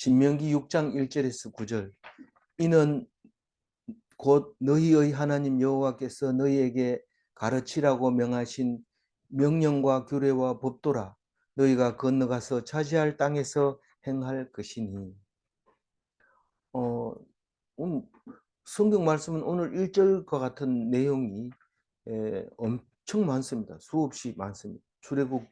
신명기 6장 1절에서 9절 이는 곧 너희의 하나님 여호와께서 너희에게 가르치라고 명하신 명령과 규례와 법도라 너희가 건너가서 차지할 땅에서 행할 것이니 어, 음, 성경 말씀은 오늘 1절과 같은 내용이 에, 엄청 많습니다. 수없이 많습니다. 출애굽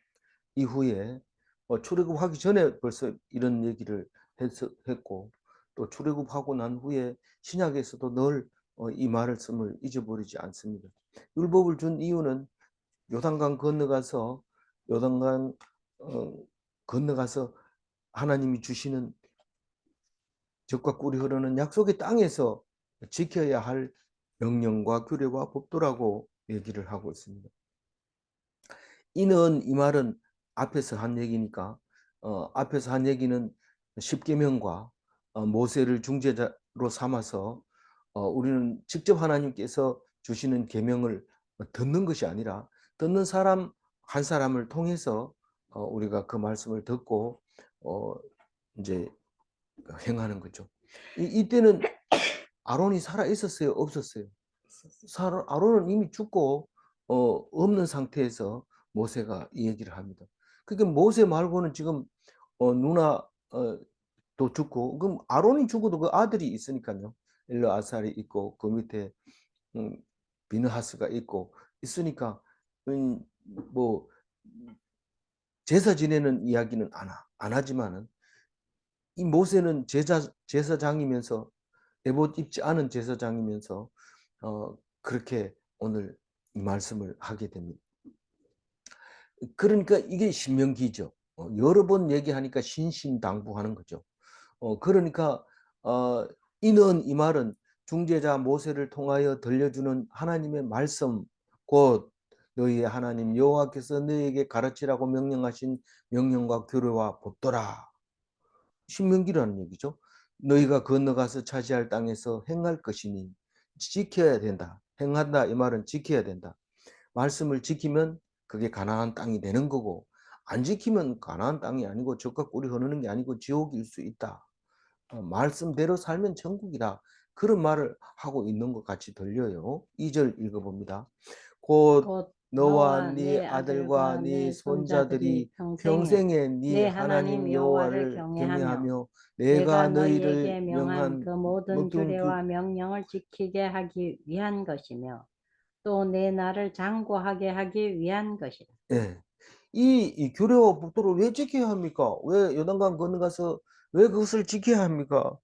이후에 어, 출애굽하기 전에 벌써 이런 얘기를 했, 했고 또 출애굽하고 난 후에 신약에서도 늘 어, 이 말씀을 잊어버리지 않습니다. 율법을 준 이유는 요단강 건너가서 요단강 어, 건너가서 하나님이 주시는 적과 꿀이 흐르는 약속의 땅에서 지켜야 할 명령과 규례와 법도라고 얘기를 하고 있습니다. 이는 이 말은 앞에서 한 얘기니까 어, 앞에서 한 얘기는 십계명과 어, 모세를 중재자로 삼아서 어, 우리는 직접 하나님께서 주시는 계명을 듣는 것이 아니라 듣는 사람 한 사람을 통해서 어, 우리가 그 말씀을 듣고 어, 이제 행하는 거죠. 이, 이때는 아론이 살아 있었어요, 없었어요? 사- 아론은 이미 죽고 어, 없는 상태에서 모세가 이 얘기를 합니다. 그러니까 모세 말고는 지금 어, 누나 어, 도 죽고 그럼 아론이 죽어도 그 아들이 있으니까요. 엘르아살이 있고 그 밑에 음, 비느하스가 있고 있으니까 음, 뭐 제사 지내는 이야기는 안, 하, 안 하지만은 이 모세는 제자 제사장이면서 에봇 입지 않은 제사장이면서 어, 그렇게 오늘 이 말씀을 하게 됩니다. 그러니까 이게 신명기죠. 어, 여러 번 얘기하니까 신신당부하는 거죠. 어, 그러니까 어, 이는 이 말은 중재자 모세를 통하여 들려주는 하나님의 말씀 곧 너희의 하나님 여호와께서 너희에게 가르치라고 명령하신 명령과 규례와 법도라. 신명기라는 얘기죠. 너희가 건너가서 차지할 땅에서 행할 것이니 지켜야 된다. 행한다 이 말은 지켜야 된다. 말씀을 지키면 그게 가나안 땅이 되는 거고 안 지키면 가나안 땅이 아니고 적과 꿀이 흐르는 게 아니고 지옥일 수 있다. 어, 말씀대로 살면 천국이다. 그런 말을 하고 있는 것 같이 들려요. 2절 읽어봅니다. 곧 곧 너와 네 아들과 네 손자들이 평생에 네 하나님 여호와를 경외하며 내가 너희를 명한 그 모든 규- 규례와 명령을 지키게 하기 위한 것이며 또 내 나를 장구하게 하기 위한 것이다. 예. 이, 이 규례와 법도를 왜 지켜야 합니까? 왜 요단강 건너가서 왜 그것을 지켜야 합니까?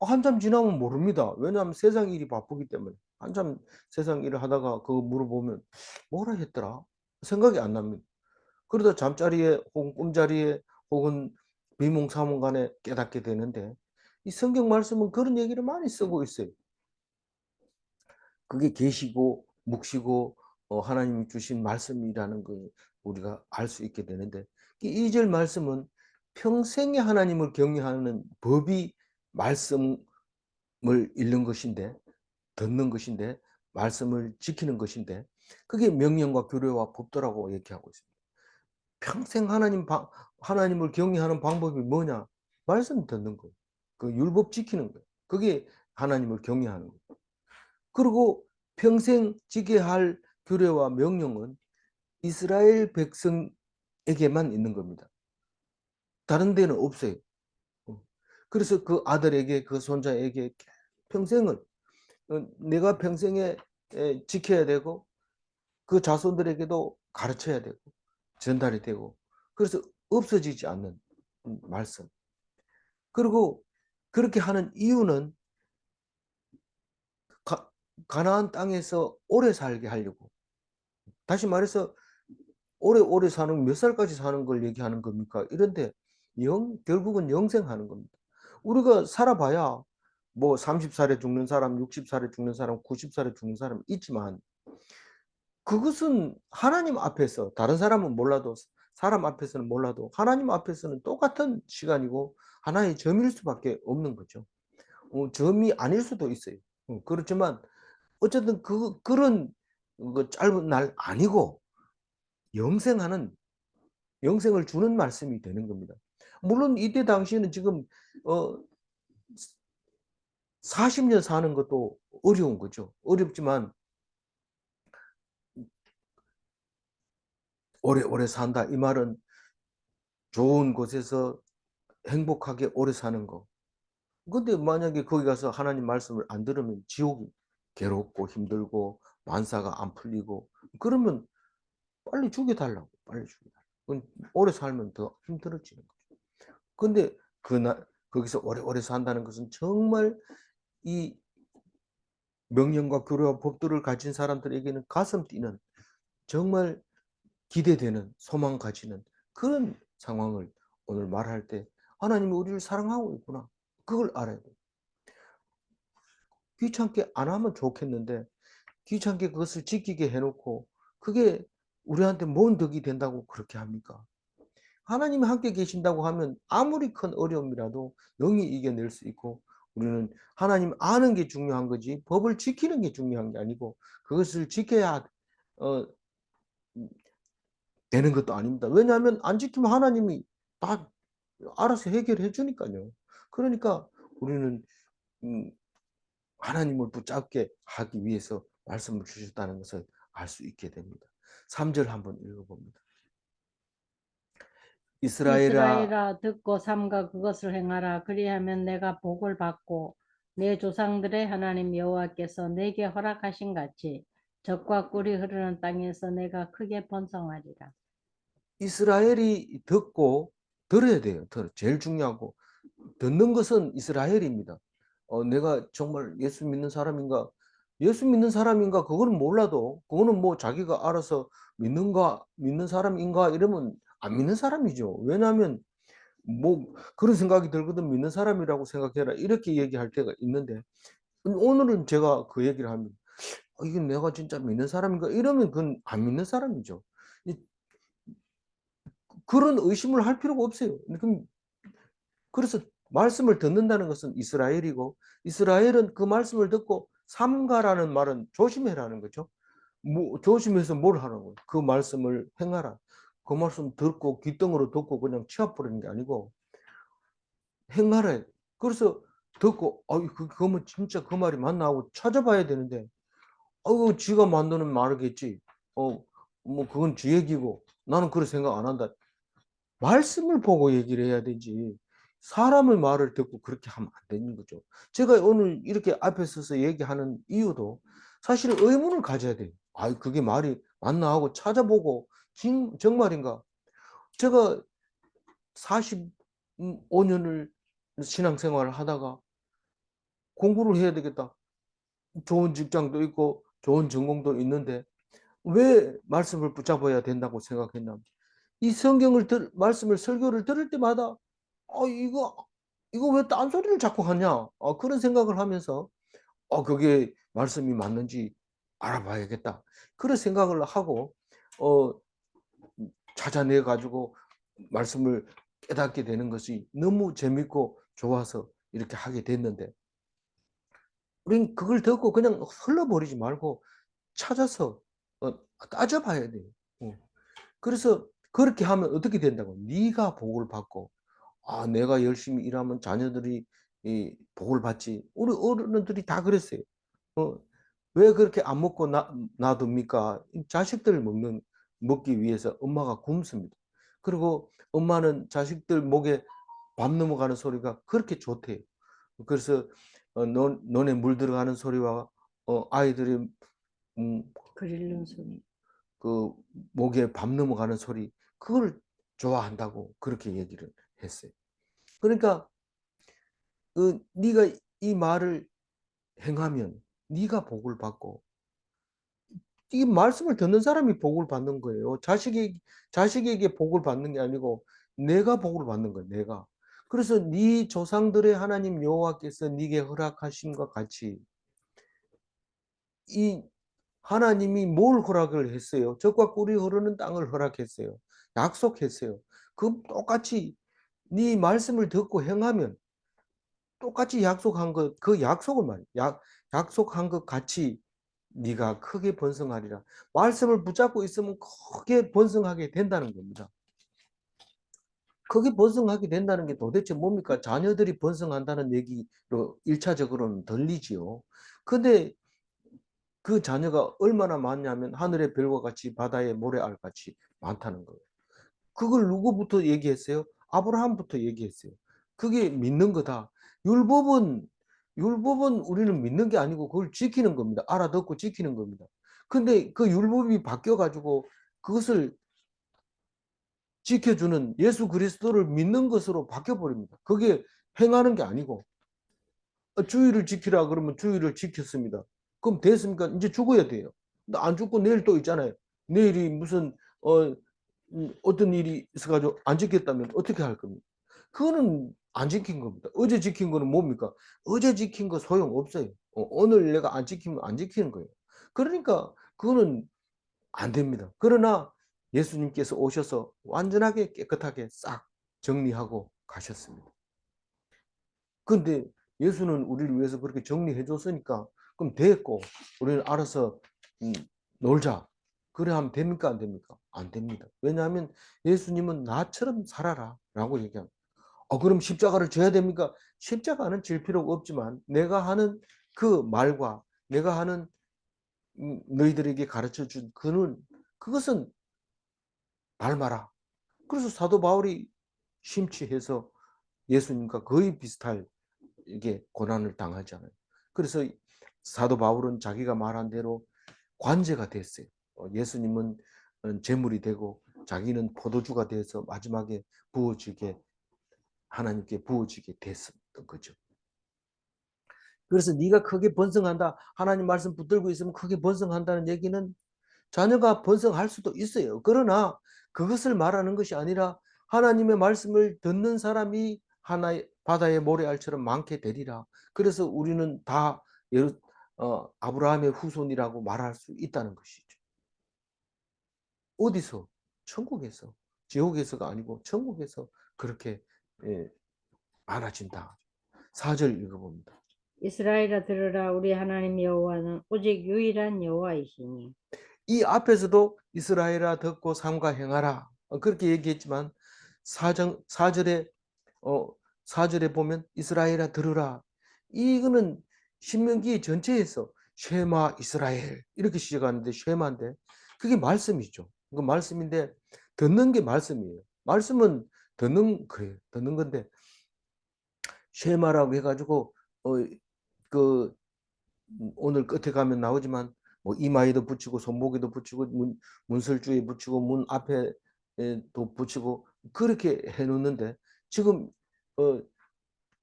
한참 지나면 모릅니다. 왜냐하면 세상 일이 바쁘기 때문에. 한참 세상 일을 하다가 그거 물어보면 뭐라 했더라? 생각이 안 납니다. 그러다 잠자리에 혹은 꿈자리에 혹은 비몽사몽 간에 깨닫게 되는데 이 성경 말씀은 그런 얘기를 많이 쓰고 있어요. 그게 계시고 묵시고 어, 하나님이 주신 말씀이라는 걸 우리가 알 수 있게 되는데 이 2절 말씀은 평생에 하나님을 경외하는 법이 말씀을 읽는 것인데 듣는 것인데 말씀을 지키는 것인데 그게 명령과 규례와 법도라고 얘기하고 있습니다. 평생 하나님 방- 하나님을 경외하는 방법이 뭐냐? 말씀 듣는 거예요. 그 율법 지키는 거예요. 그게 하나님을 경외하는 거예요. 그리고 평생 지켜야 할 규례와 명령은 이스라엘 백성에게만 있는 겁니다. 다른 데는 없어요. 어. 그래서 그 아들에게 그 손자에게 평생을 어, 내가 평생에 에, 지켜야 되고 그 자손들에게도 가르쳐야 되고 전달이 되고 그래서 없어지지 않는 음, 말씀. 그리고 그렇게 하는 이유는 가, 가나안 땅에서 오래 살게 하려고. 다시 말해서 오래오래 사는 몇 살까지 사는 걸 얘기하는 겁니까? 이런데 영 결국은 영생하는 겁니다. 우리가 살아봐야 뭐 30살에 죽는 사람, 60살에 죽는 사람, 90살에 죽는 사람 있지만 그것은 하나님 앞에서 다른 사람은 몰라도 사람 앞에서는 몰라도 하나님 앞에서는 똑같은 시간이고 하나의 점일 수밖에 없는 거죠. 어, 점이 아닐 수도 있어요. 어, 그렇지만 어쨌든 그 그런 그 짧은 날 아니고 영생하는 영생을 주는 말씀이 되는 겁니다. 물론 이때 당시에는 지금 어 40년 사는 것도 어려운 거죠. 어렵지만 오래오래 산다. 이 말은 좋은 곳에서 행복하게 오래 사는 거. 근데 만약에 거기 가서 하나님 말씀을 안 들으면 지옥이 괴롭고 힘들고 만사가 안 풀리고 그러면 빨리 죽여달라고 빨리 죽여달라고. 오래 살면 더 힘들어지는 거죠. 근데 그나 거기서 오래오래 산다는 것은 정말 이 명령과 규례와 법도를 가진 사람들에게는 가슴 뛰는 정말 기대되는 소망 가지는 그런 상황을 오늘 말할 때 하나님이 우리를 사랑하고 있구나. 그걸 알아야 돼요. 귀찮게 안 하면 좋겠는데 귀찮게 그것을 지키게 해놓고 그게 우리한테 뭔 덕이 된다고 그렇게 합니까? 하나님이 함께 계신다고 하면 아무리 큰 어려움이라도 영이 이겨낼 수 있고 우리는 하나님 아는 게 중요한 거지 법을 지키는 게 중요한 게 아니고 그것을 지켜야 어, 되는 것도 아닙니다. 왜냐하면 안 지키면 하나님이 다 알아서 해결해 주니까요. 그러니까 우리는 음, 하나님을 붙잡게 하기 위해서 말씀을 주셨다는 것을 알 수 있게 됩니다. 3절 한번 읽어봅니다. 이스라엘아 이스라엘아 듣고 삼가 그것을 행하라 그리하면 내가 복을 받고 내 조상들의 하나님 여호와께서 내게 허락하신 같이 젖과 꿀이 흐르는 땅에서 내가 크게 번성하리라. 이스라엘이 듣고 들어야 돼요. 들어. 제일 중요하고 듣는 것은 이스라엘입니다. 어, 내가 정말 예수 믿는 사람인가? 예수 믿는 사람인가? 그거는 몰라도 그거는 뭐 자기가 알아서 믿는가 믿는 사람인가 이러면 안 믿는 사람이죠. 왜냐하면 뭐 그런 생각이 들거든 믿는 사람이라고 생각해라 이렇게 얘기할 때가 있는데 오늘은 제가 그 얘기를 하면 어, 이게 내가 진짜 믿는 사람인가 이러면 그건 안 믿는 사람이죠. 이- 그런 의심을 할 필요가 없어요. 그럼 그래서 말씀을 듣는다는 것은 이스라엘이고 이스라엘은 그 말씀을 듣고 삼가라는 말은 조심해라는 거죠. 뭐 조심해서 뭘 거예요? 그 말씀을 행하라. 그 말씀 듣고 귀등으로 듣고 그냥 치워버리는 게 아니고 행하라. 그래서 듣고 아 그, 그러면 진짜 그 말이 맞나 하고 찾아봐야 되는데 어우 지가 만드는 말이겠지. 어 뭐 그건 지 얘기고 나는 그런 생각 안 한다. 말씀을 보고 얘기를 해야 되지. 사람의 말을 듣고 그렇게 하면 안 되는 거죠. 제가 오늘 이렇게 앞에 서서 얘기하는 이유도 사실 의문을 가져야 돼요. 아, 그게 말이 맞나 하고 찾아보고 진- 정말인가? 제가 45년을 신앙생활을 하다가 공부를 해야 되겠다. 좋은 직장도 있고 좋은 전공도 있는데 왜 말씀을 붙잡아야 된다고 생각했나? 이 성경을 들, 말씀을 설교를 들을 때마다 어 이거 이거 왜 딴소리를 자꾸 하냐? 어, 그런 생각을 하면서 어 그게 말씀이 맞는지 알아봐야겠다. 그런 생각을 하고 어 찾아내 가지고 말씀을 깨닫게 되는 것이 너무 재밌고 좋아서 이렇게 하게 됐는데 우린 그걸 듣고 그냥 흘러버리지 말고 찾아서 어, 따져봐야 돼요. 어. 그래서 그렇게 하면 어떻게 된다고? 네가 복을 받고 아 내가 열심히 일하면 자녀들이 이 복을 받지. 우리 어른들이 다 그랬어요. 어, 왜 그렇게 안 먹고 나, 놔둡니까? 이 자식들 먹는 먹기 위해서 엄마가 굶습니다. 그리고 엄마는 자식들 목에 밥 넘어가는 소리가 그렇게 좋대요. 그래서 어, 너, 너네 물 들어가는 소리와 어, 아이들이 음, 그릴는 소리. 그 목에 밥 넘어가는 소리 그걸 좋아한다고 그렇게 얘기를 했어요. 그러니까 그 네가 이 말을 행하면 네가 복을 받고 이 말씀을 듣는 사람이 복을 받는 거예요. 자식이 자식에게 복을 받는 게 아니고 내가 복을 받는 거예요. 내가. 그래서 네 조상들의 하나님 여호와께서 네게 허락하심과 같이 이 하나님이 뭘 허락을 했어요? 적과 꿀이 흐르는 땅을 허락했어요. 약속했어요. 그 똑같이 네 말씀을 듣고 행하면 똑같이 약속한 것, 그 약속을 말이야. 약, 약속한 것 같이 네가 크게 번성하리라. 말씀을 붙잡고 있으면 크게 번성하게 된다는 겁니다. 그게 번성하게 된다는 게 도대체 뭡니까? 자녀들이 번성한다는 얘기로 일차적으로는 들리지요. 근데 그 자녀가 얼마나 많냐면 하늘의 별과 같이 바다의 모래알 같이 많다는 거예요. 그걸 누구부터 얘기했어요? 아브라함부터 얘기했어요. 그게 믿는 거다. 율법은 율법은 우리는 믿는 게 아니고 그걸 지키는 겁니다. 알아듣고 지키는 겁니다. 근데 그 율법이 바뀌어 가지고 그것을 지켜주는 예수 그리스도를 믿는 것으로 바뀌어 버립니다. 그게 행하는 게 아니고 어, 주의를 지키라 그러면 주의를 지켰습니다. 그럼 됐습니까? 이제 죽어야 돼요. 안 죽고 내일 또 있잖아요. 내일이 무슨 어 음, 어떤 일이 있어가지고 안 지켰다면 어떻게 할 겁니까? 그거는 안 지킨 겁니다. 어제 지킨 거는 뭡니까? 어제 지킨 거 소용 없어요. 어, 오늘 내가 안 지키면 안 지키는 거예요. 그러니까 그거는 안 됩니다. 그러나 예수님께서 오셔서 완전하게 깨끗하게 싹 정리하고 가셨습니다. 근데 예수는 우리를 위해서 그렇게 정리해 줬으니까 그럼 됐고 우리는 알아서 음, 놀자. 그래 하면 됩니까 안 됩니까? 안 됩니다. 왜냐하면 예수님은 나처럼 살아라 라고 얘기합니다. 어, 그럼 십자가를 져야 됩니까? 십자가는 질 필요가 없지만 내가 하는 그 말과 내가 하는 음, 너희들에게 가르쳐 준 그는 그것은 닮아라. 그래서 사도 바울이 심취해서 예수님과 거의 비슷할 이게 고난을 당하잖아요. 그래서 사도 바울은 자기가 말한 대로 관제가 됐어요. 어, 예수님은 어, 제물이 되고 자기는 포도주가 돼서 마지막에 부어지게 하나님께 부어지게 됐었던 거죠. 그래서 네가 크게 번성한다. 하나님 말씀 붙들고 있으면 크게 번성한다는 얘기는 자녀가 번성할 수도 있어요. 그러나 그것을 말하는 것이 아니라 하나님의 말씀을 듣는 사람이 하나의 바다의 모래알처럼 많게 되리라. 그래서 우리는 다 어, 아브라함의 후손이라고 말할 수 있다는 것이죠. 어디서? 천국에서. 지옥에서가 아니고 천국에서 그렇게 예, 많아진다. 4절 읽어봅니다. 이스라엘아 들으라 우리 하나님 여호와는 오직 유일한 여호와이시니 이 앞에서도 이스라엘아 듣고 삼가 행하라 어, 그렇게 얘기했지만 사정 4절에 어 4절에 보면 이스라엘아 들으라 이거는 신명기 전체에서 쉐마 이스라엘 이렇게 시작하는데 쉐마인데 그게 말씀이죠. 그 말씀인데 듣는 게 말씀이에요. 말씀은 듣는 거예요. 듣는 건데 쉐마라고 해가지고 어 그 오늘 끝에 가면 나오지만 뭐 이마에도 붙이고 손목에도 붙이고 문, 문설주에 붙이고 문 앞에도 붙이고 그렇게 해놓는데 지금 어,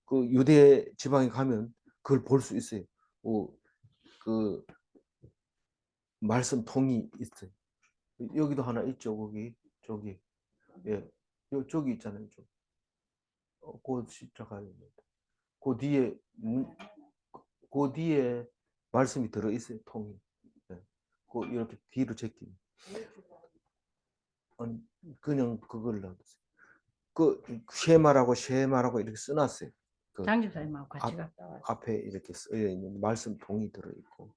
그 유대 지방에 가면 그걸 볼 수 있어요. 어, 그 말씀 통이 있어요. 여기도 하나 있죠. 거기 저기 예, 요 저기 있잖아요. 저. 어, 그 십자가 그 뒤에 문, 그 뒤에 말씀이 들어 있어요. 통이. 예. 그 이렇게 뒤로 제끼. 아니, 그냥 그걸 놔두세요. 그 쉐마라고 쉐마라고 이렇게 써놨어요. 그 장집사님하고 같이 앞- 갔다 왔어요. 앞에 이렇게 쓰여 있는 말씀 통이 들어 있고.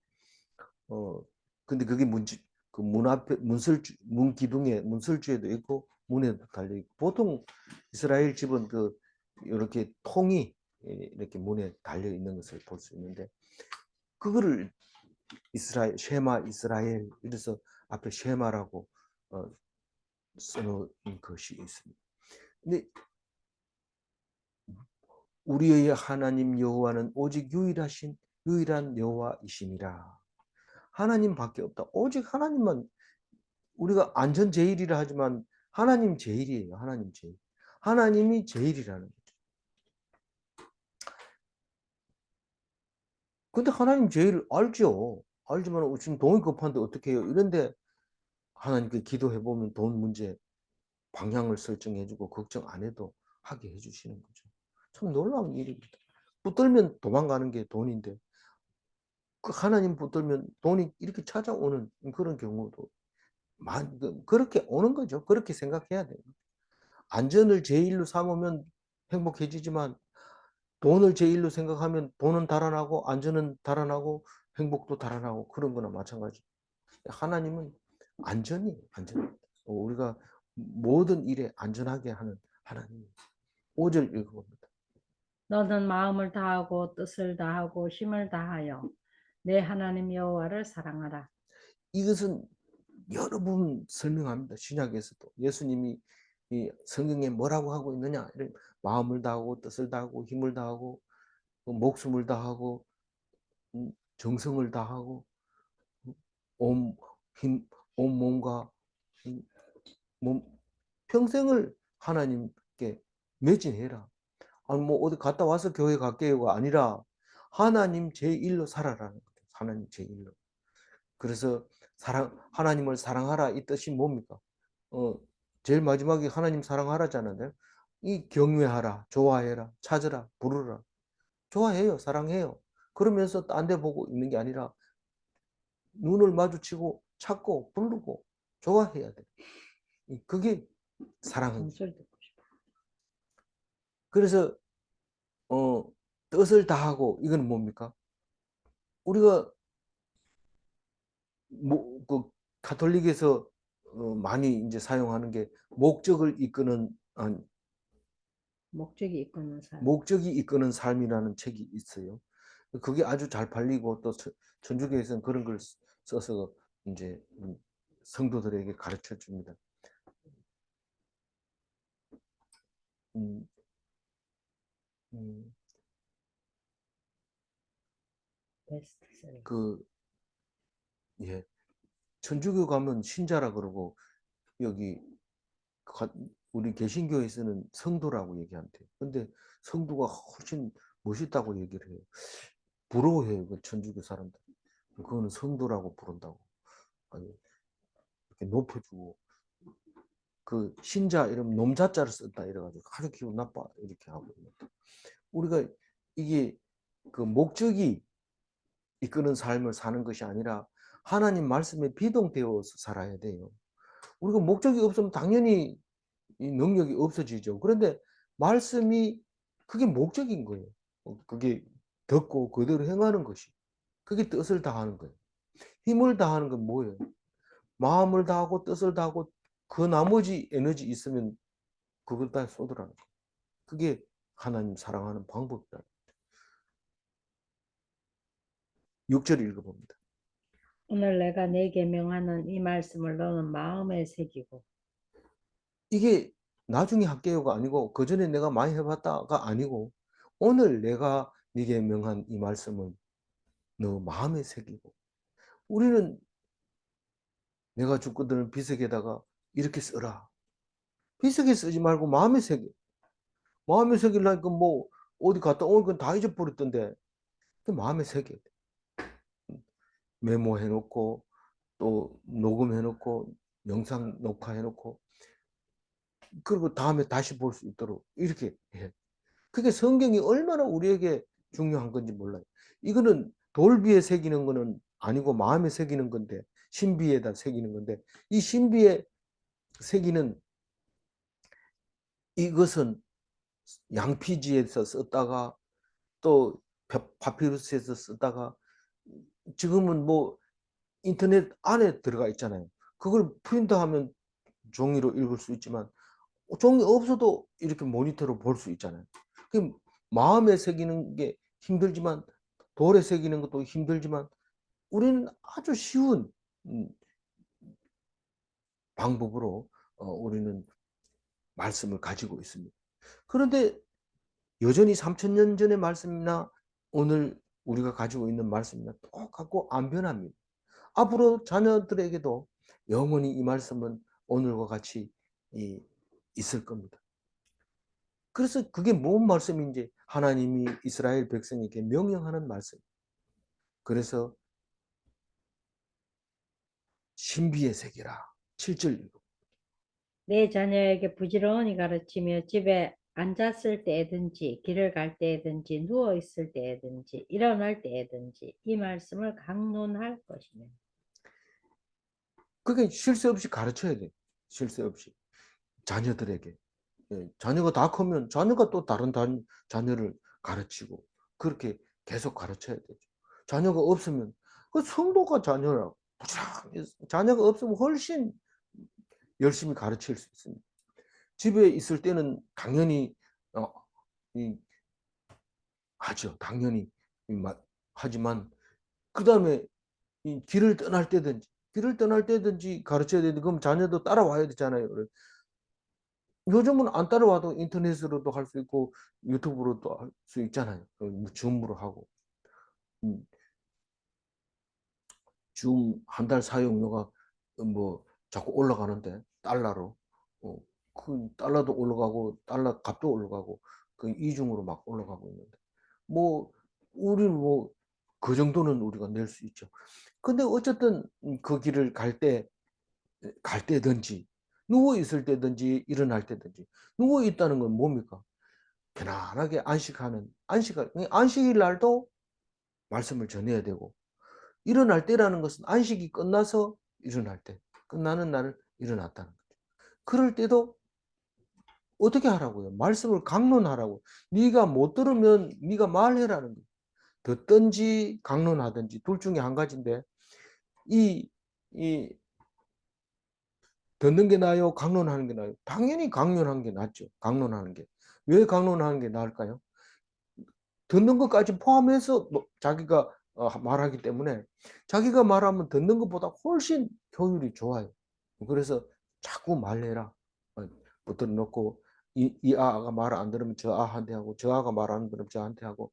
어 근데 그게 문지 그문 앞에 문설주 문 기둥에 문설주에도 있고 문에도 달려 있고 보통 이스라엘 집은 그 이렇게 통이 예, 이렇게 문에 달려 있는 것을 볼 수 있는데 그거를 이스라엘 쉐마 이스라엘 이래서 앞에 쉐마라고 어, 써놓은 것이 있습니다. 근데 우리의 하나님 여호와는 오직 유일하신 유일한 여호와이심이라. 하나님밖에 없다. 오직 하나님만 우리가 안전 제일이라 하지만 하나님 제일이에요. 하나님 제일. 하나님이 제일이라는 거죠. 근데 하나님 제일 알죠. 알지만 지금 돈이 급한데 어떻게 해요? 이런데 하나님께 기도해 보면 돈 문제 방향을 설정해주고 걱정 안 해도 하게 해주시는 거죠. 참 놀라운 일입니다. 붙들면 도망가는 게 돈인데 그 하나님 붙들면 돈이 이렇게 찾아오는 그런 경우도 많 그- 그렇게 오는 거죠. 그렇게 생각해야 돼요. 안전을 제일로 삼으면 행복해지지만 돈을 제일로 생각하면 돈은 달아나고 안전은 달아나고 행복도 달아나고 그런 거나 마찬가지. 하나님은 안전이에요. 안전. 우리가 모든 일에 안전하게 하는 하나님. 5절 읽어봅니다. 너는 마음을 다하고 뜻을 다하고 힘을 다하여 내 하나님 여호와를 사랑하라. 이것은 여러 번 설명합니다. 신약에서도 예수님이 이 성경에 뭐라고 하고 있느냐 이런 마음을 다하고 뜻을 다하고 힘을 다하고 또 목숨을 다하고 음, 정성을 다하고 음, 온 힘, 온 몸과 음, 몸 평생을 하나님께 매진해라. 아니 뭐 어디 갔다 와서 교회 갈게요가 아니라 하나님 제 일로 살아라는 거죠. 하나님 제 일로. 그래서 사랑 하나님을 사랑하라 이 뜻이 뭡니까? 어 제일 마지막에 하나님 사랑하라잖아요. 이 경외하라, 좋아해라, 찾으라, 부르라. 좋아해요, 사랑해요. 그러면서 딴 데 보고 있는 게 아니라 눈을 마주치고 찾고 부르고 좋아해야 돼. 이- 그게 사랑은. 그래서 어 뜻을 다하고 이건 뭡니까? 우리가 뭐, 그 가톨릭에서 어, 많이 이제 사용하는 게 목적을 이끄는 아니, 목적이 이끄는 삶. 목적이 이끄는 삶이라는 책이 있어요. 그게 아주 잘 팔리고 또 천- 천주교에서는 그런 걸 쓰- 써서 이제 음, 성도들에게 가르쳐 줍니다. 음, 음, 베스트셀러. 그, 예, 천주교 가면 신자라 그러고 여기 가- 우리 개신교에서는 성도라고 얘기한대요. 근데 성도가 훨씬 멋있다고 얘기를 해요. 부러워해요, 그 천주교 사람들. 그거는 성도라고 부른다고. 아니, 이렇게 높여주고. 그 신자 이름 놈자자를 썼다 이래가지고 아주 기분 나빠 이렇게 하고 있는데 우리가 이게 그 목적이 이끄는 삶을 사는 것이 아니라 하나님 말씀에 비동되어서 살아야 돼요. 우리가 목적이 없으면 당연히 이 능력이 없어지죠. 그런데 말씀이 그게 목적인 거예요. 어, 그게 듣고 그대로 행하는 것이. 그게 뜻을 다하는 거예요. 힘을 다하는 건 뭐예요? 마음을 다하고 뜻을 다하고 그 나머지 에너지 있으면 그걸 다 쏟으라는 거예요. 그게 하나님 사랑하는 방법이다. 6절 읽어봅니다. 오늘 내가 내게 명하는 이 말씀을 너는 마음에 새기고. 이게 나중에 할게요가 아니고 그 전에 내가 많이 해봤다가 아니고 오늘 내가 네게 명한 이 말씀을 너 마음에 새기고. 우리는 내가 죽거든 비석에다가 이렇게 써라. 비석에 쓰지 말고 마음에 새겨 마음에 새기려니까 뭐 어디 갔다 오니까 다 잊어버렸던데. 그 마음에 새겨 메모해 놓고 또 녹음해 놓고 영상 녹화해 놓고 그리고 다음에 다시 볼 수 있도록 이렇게 해. 그게 성경이 얼마나 우리에게 중요한 건지 몰라요. 이거는 돌비에 새기는 거는 아니고 마음에 새기는 건데 신비에다 새기는 건데 이 신비에 새기는 이것은 양피지에서 썼다가 또 파- 파피루스에서 썼다가 지금은 뭐 인터넷 안에 들어가 있잖아요. 그걸 프린트하면 종이로 읽을 수 있지만 종이 없어도 이렇게 모니터로 볼 수 있잖아요. 그 마음에 새기는 게 힘들지만 돌에 새기는 것도 힘들지만 우리는 아주 쉬운 음, 방법으로 어, 우리는 말씀을 가지고 있습니다. 그런데 여전히 3천년 전의 말씀이나 오늘 우리가 가지고 있는 말씀이나 똑같고 안 변합니다. 앞으로 자녀들에게도 영원히 이 말씀은 오늘과 같이 이, 있을 겁니다. 그래서 그게 뭔 말씀인지 하나님이 이스라엘 백성에게 명령하는 말씀. 그래서 신비의 세계라. 7절 읽어. 내 자녀에게 부지런히 가르치며 집에 앉았을 때든지 길을 갈 때든지 누워 있을 때든지 일어날 때든지 이 말씀을 강론할 것이며 그게 쉴새 없이 가르쳐야 돼. 쉴새 없이. 자녀들에게. 예, 자녀가 다 크면 자녀가 또 다른 단- 자녀를 가르치고 그렇게 계속 가르쳐야 되죠. 자녀가 없으면 그 성도가 자녀라고. 자녀가 없으면 훨씬 열심히 가르칠 수 있습니다. 집에 있을 때는 당연히 어, 이, 하죠. 당연히 하지만 그 다음에 이 길을 떠날 때든지 길을 떠날 때든지 가르쳐야 되는데 그럼 자녀도 따라와야 되잖아요. 요즘은 안 따라와도 인터넷으로도 할 수 있고 유튜브로도 할 수 있잖아요. 어, 뭐 줌으로 하고. 음, 줌한 달 사용료가 뭐 자꾸 올라가는데 달러로 어, 그 달러도 올라가고 달러 값도 올라가고 그 이중으로 막 올라가고 있는데 뭐 우리는 뭐 그 정도는 우리가 낼 수 있죠. 근데 어쨌든 음, 그 길을 갈 때 갈 때든지 누워 있을 때든지 일어날 때든지 누워 있다는 건 뭡니까? 편안하게 안식하는 안식할 안식일 날도 말씀을 전해야 되고 일어날 때라는 것은 안식이 끝나서 일어날 때 끝나는 날을 일어났다는 거죠. 그럴 때도 어떻게 하라고요? 말씀을 강론하라고. 네가 못 들으면 네가 말해라는 거예요. 듣든지 강론하든지 둘 중에 한 가지인데 이, 이 듣는 게 나아요? 강론하는 게 나아요? 당연히 강론하는 게 낫죠. 강론하는 게. 왜 강론하는 게 나을까요? 듣는 것까지 포함해서 뭐 자기가 어, 말하기 때문에 자기가 말하면 듣는 것보다 훨씬 효율이 좋아요. 그래서 자꾸 말해라. 어, 붙들어 놓고 이, 이 아가 말안 들으면 저 아한테 하고 저 아가 말 안 들으면 저한테 하고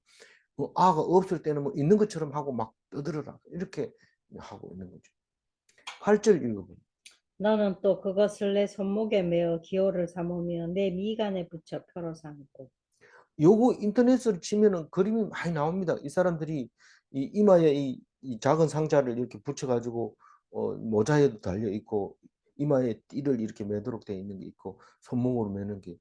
그 아가 없을 때는 뭐 있는 것처럼 하고 막 떠들어라. 이렇게 하고 있는 거죠. 8절 읽어보면 너는 또 그것을 내 손목에 메어 기호를 삼으며 내 미간에 붙여 표로 삼고 요거 인터넷으로 치면은 그림이 많이 나옵니다. 이 사람들이 이 이마에 이, 이 작은 상자를 이렇게 붙여가지고 어, 모자에도 달려 있고 이마에 띠를 이렇게 매도록 되어 있는 게 있고 손목으로 매는 게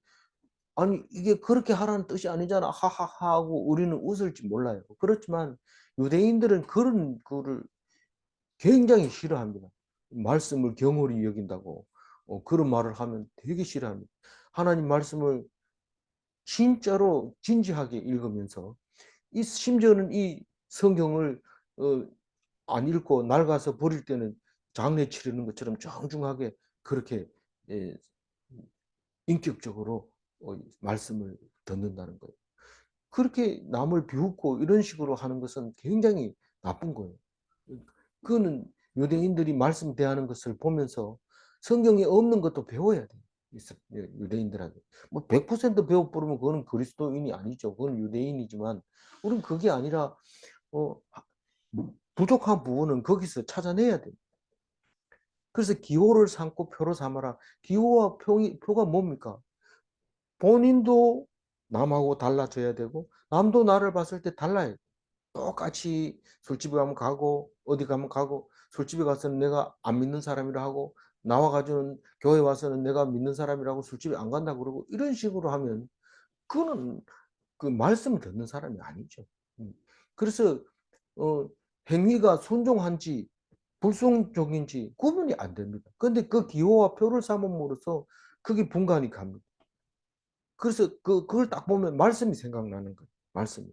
아니 이게 그렇게 하라는 뜻이 아니잖아 하하하 하고 우리는 웃을지 몰라요. 그렇지만 유대인들은 그런 거를 굉장히 싫어합니다. 말씀을 경홀히 여긴다고 어, 그런 말을 하면 되게 싫어합니다. 하나님 말씀을 진짜로 진지하게 읽으면서 이 심지어는 이 성경을 어, 안 읽고 낡아서 버릴 때는 장례 치르는 것처럼 정중하게 그렇게 예, 인격적으로 어, 말씀을 듣는다는 거예요. 그렇게 남을 비웃고 이런 식으로 하는 것은 굉장히 나쁜 거예요. 그거는 유대인들이 말씀 대하는 것을 보면서 성경에 없는 것도 배워야 돼요. 예, 유대인들한테. 뭐 100% 배워 버리면 그거는 그리스도인이 아니죠. 그건 유대인이지만 우리는 그게 아니라 어, 부족한 부분은 거기서 찾아내야 돼요. 그래서 기호를 삼고 표로 삼아라. 기호와 표이, 표가 뭡니까? 본인도 남하고 달라져야 되고 남도 나를 봤을 때 달라야 돼. 똑같이 술집에 가면 가고 어디 가면 가고 술집에 가서는 내가 안 믿는 사람이라 하고 나와 가지고는 교회 와서는 내가 믿는 사람이라고 술집에 안 간다 그러고 이런 식으로 하면 그거는 그 말씀을 듣는 사람이 아니죠. 음. 그래서 어, 행위가 순종한지 불순종인지 구분이 안 됩니다. 근데 그 기호와 표를 삼음으로써 그게 분간이 갑니다. 그래서 그 그걸 딱 보면 말씀이 생각나는 거예요. 말씀이.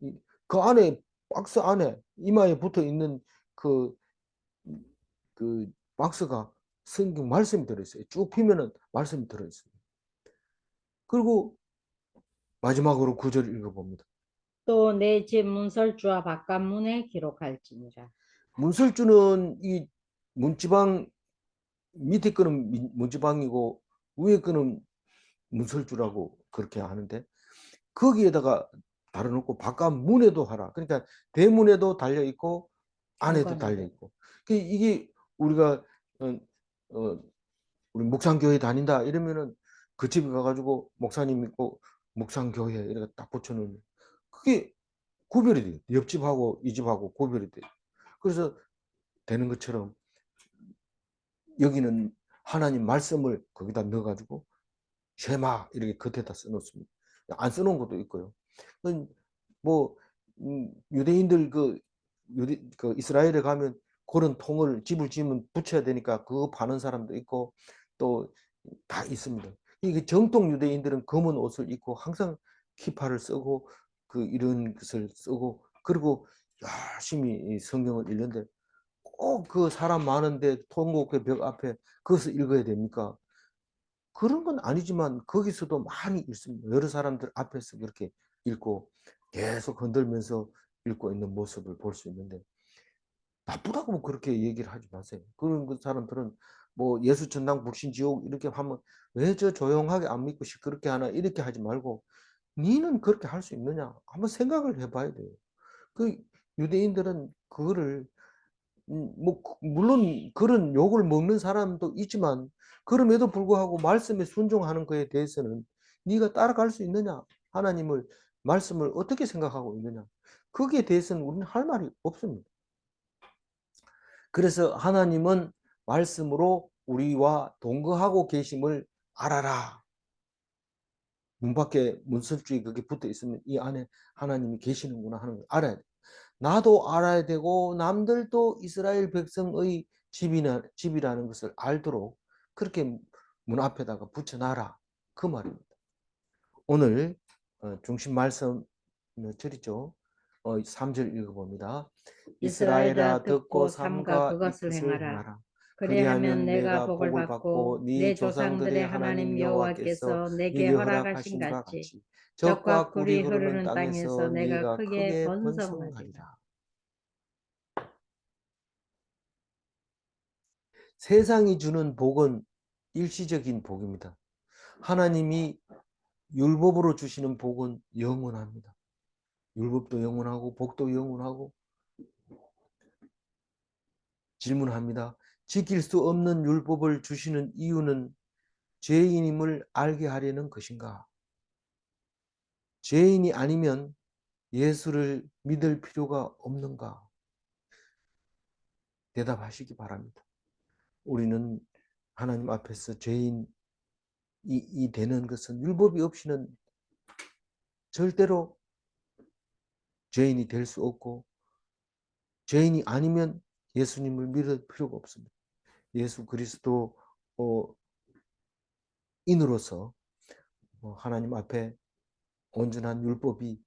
이- 그 안에 박스 안에 이마에 붙어 있는 그, 그 박스가 성경 말씀이 들어있어요. 쭉 피면은 말씀이 들어있어요. 그리고 마지막으로 구절 읽어봅니다. 또 내 집 문설주와 바깥문에 기록할지니라 문설주는 이 문지방 밑에 거는 민- 문지방이고 위에 거는 문설주라고 그렇게 하는데 거기에다가 달아놓고 바깥 문에도 하라. 그러니까 대문에도 달려 있고 안에도. 달려 있고. 그 이게 우리가 어, 어, 우리 묵상교회 다닌다 이러면은 그 집에 가가지고 목사님 있고 묵상교회 이렇게 딱 붙여놓으면 그게 구별이 돼요. 옆집하고 이 집하고 구별이 돼요. 그래서 되는 것처럼 여기는 하나님 말씀을 거기다 넣어가지고 쉐마 이렇게 겉에다 써놓습니다. 안 써놓은 것도 있고요. 뭐 음, 유대인들 그, 유대, 그 이스라엘에 가면 그런 통을 집을 지으면 붙여야 되니까 그거 파는 사람도 있고 또 다 있습니다. 이게 정통 유대인들은 검은 옷을 입고 항상 키파를 쓰고 그 이런 것을 쓰고 그리고 열심히 이 성경을 읽는데 꼭 그 사람 많은데 통곡의 벽 앞에 그것을 읽어야 됩니까? 그런 건 아니지만 거기서도 많이 읽습니다. 여러 사람들 앞에서 그렇게 읽고 계속 흔들면서 읽고 있는 모습을 볼 수 있는데 나쁘다고 뭐 그렇게 얘기를 하지 마세요. 그런 그 사람들은 뭐 예수 천당 불신 지옥 이렇게 하면 왜 저 조용하게 안 믿고 시끄럽게 하나 이렇게 하지 말고 니는 그렇게 할 수 있느냐 한번 생각을 해봐야 돼요. 그 유대인들은 그거를 음, 뭐 그- 물론 그런 욕을 먹는 사람도 있지만 그럼에도 불구하고 말씀에 순종하는 거에 대해서는 네가 따라갈 수 있느냐 하나님을 말씀을 어떻게 생각하고 있느냐 거기에 대해서는 우리는 할 말이 없습니다. 그래서 하나님은 말씀으로 우리와 동거하고 계심을 알아라. 문 밖에 문설주에 그게 붙어 있으면 이 안에 하나님이 계시는구나 하는 걸 알아야 돼. 나도 알아야 되고 남들도 이스라엘 백성의 집이나 집이라는 것을 알도록 그렇게 문 앞에다가 붙여놔라 그 말입니다. 오늘 어, 중심 말씀 몇 절이죠? 어, 3절 읽어봅니다. 이스라엘아 듣고 삼가 그것을 행하라. 그리하면 내가 복을 받고 내 조상들의 하나님 여호와께서 내게 허락하신 같이 적과 꿀이 흐르는 땅에서 내가 크게 번성하리라. 세상이 주는 복은 일시적인 복입니다. 하나님이 율법으로 주시는 복은 영원합니다. 율법도 영원하고 복도 영원하고 질문합니다. 지킬 수 없는 율법을 주시는 이유는 죄인임을 알게 하려는 것인가? 죄인이 아니면 예수를 믿을 필요가 없는가? 대답하시기 바랍니다. 우리는 하나님 앞에서 죄인이 이 되는 것은 율법이 없이는 절대로 죄인이 될 수 없고 죄인이 아니면 예수님을 믿을 필요가 없습니다. 예수 그리스도 어, 인으로서 어, 하나님 앞에 온전한 율법이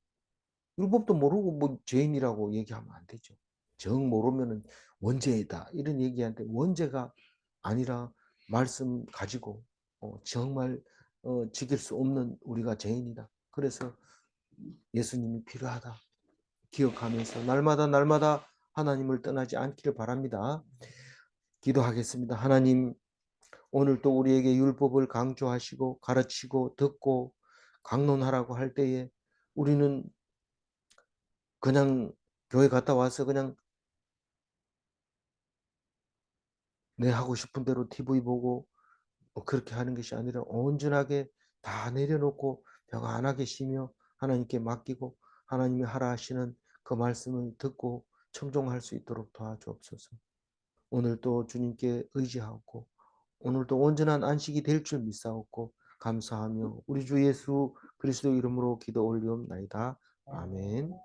율법도 모르고 뭐 죄인이라고 얘기하면 안 되죠. 정 모르면은 원죄이다 이런 얘기하는데 원죄가 아니라 말씀 가지고 어, 정말 어, 지킬 수 없는 우리가 죄인이다. 그래서 예수님이 필요하다. 기억하면서 날마다 날마다 하나님을 떠나지 않기를 바랍니다. 기도하겠습니다. 하나님 오늘 또 우리에게 율법을 강조하시고 가르치고 듣고 강론하라고 할 때에 우리는 그냥 교회 갔다 와서 그냥 내 하고 싶은 대로 TV 보고 뭐 그렇게 하는 것이 아니라 온전하게 다 내려놓고 평안하게 쉬며 하나님께 맡기고 하나님이 하라 하시는 그 말씀을 듣고 청종할 수 있도록 도와주옵소서. 오늘 또 주님께 의지하고 오늘도 온전한 안식이 될 줄 믿사옵고 감사하며 우리 주 예수 그리스도 이름으로 기도 올리옵나이다. 아멘.